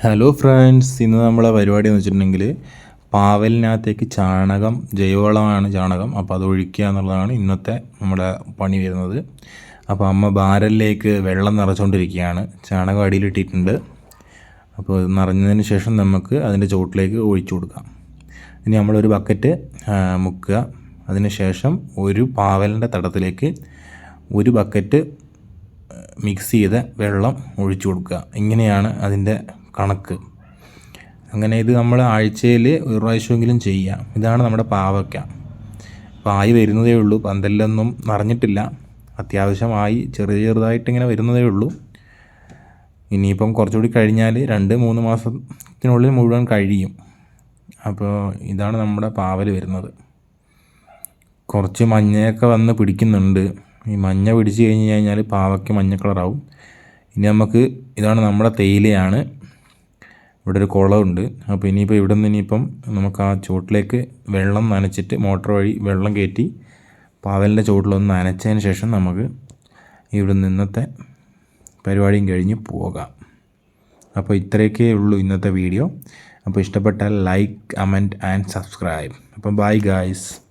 Hello friends ഇന്ന് നമ്മളെ പരിപാടി എന്ന് വെച്ചിട്ടുണ്ടെങ്കിൽ പാവലിനകത്തേക്ക് ചാണകം ജൈവവളമാണ് ചാണകം. അപ്പോൾ അത് ഒഴിക്കുക എന്നുള്ളതാണ് ഇന്നത്തെ നമ്മുടെ പണി വരുന്നത്. അപ്പോൾ അമ്മ ബാരലിലേക്ക് വെള്ളം നിറച്ചുകൊണ്ടിരിക്കുകയാണ് ചാണകം അടിയിലിട്ടിട്ടുണ്ട് അപ്പോൾ ഇത് നിറഞ്ഞതിന് ശേഷം നമുക്ക് അതിന്റെ ചുവട്ടിലേക്ക് ഒഴിച്ചു കൊടുക്കാം. ഇനി നമ്മളൊരു ബക്കറ്റ് മുക്കുക. അതിന് ശേഷം ഒരു പാവലിന്റെ തടത്തിലേക്ക് ഒരു ബക്കറ്റ് മിക്സ് ചെയ്ത വെള്ളം ഒഴിച്ചു കൊടുക്കുക. ഇങ്ങനെയാണ് അതിന്റെ കണക്ക്. അങ്ങനെ ഇത് നമ്മൾ ആഴ്ചയിൽ ഒരു പ്രാവശ്യമെങ്കിലും ചെയ്യാം. ഇതാണ് നമ്മുടെ പാവയ്ക്ക. പായി വരുന്നതേ ഉള്ളൂ. പന്തലിലൊന്നും നിറഞ്ഞിട്ടില്ല. അത്യാവശ്യമായി ചെറിയ ചെറുതായിട്ട് ഇങ്ങനെ വരുന്നതേ ഉള്ളൂ. ഇനിയിപ്പം കുറച്ചുകൂടി കഴിഞ്ഞാൽ രണ്ട് മൂന്ന് മാസത്തിനുള്ളിൽ മുഴുവൻ കഴിയും. അപ്പോൾ ഇതാണ് നമ്മുടെ പാവൽ വരുന്നത്. കുറച്ച് മഞ്ഞയൊക്കെ വന്ന് പിടിക്കുന്നുണ്ട്. ഈ മഞ്ഞ പിടിച്ച് കഴിഞ്ഞ് കഴിഞ്ഞാൽ പാവയ്ക്ക് മഞ്ഞ കളറാവും. ഇനി നമുക്ക് ഇതാണ് നമ്മുടെ തേയിലയാണ്. ഇവിടെ ഒരു കുളമുണ്ട് അപ്പോൾ ഇനിയിപ്പോൾ ഇവിടെ നിന്ന് ഇനിയിപ്പം നമുക്ക് ആ ചുവട്ടിലേക്ക് വെള്ളം നനച്ചിട്ട് മോട്ടർ വഴി വെള്ളം കയറ്റി പാവലിന്റെ ചുവട്ടിലൊന്ന് നനച്ചതിന് ശേഷം നമുക്ക് ഇവിടെ നിന്നത്തെ പരിപാടിയും കഴിഞ്ഞ് പോകാം. അപ്പോൾ ഇത്രയൊക്കെ ഉള്ളൂ ഇന്നത്തെ വീഡിയോ. അപ്പോൾ ഇഷ്ടപ്പെട്ടാൽ ലൈക്ക് കമന്റ് ആൻഡ് സബ്സ്ക്രൈബ്. അപ്പം ബൈ ഗായ്സ്.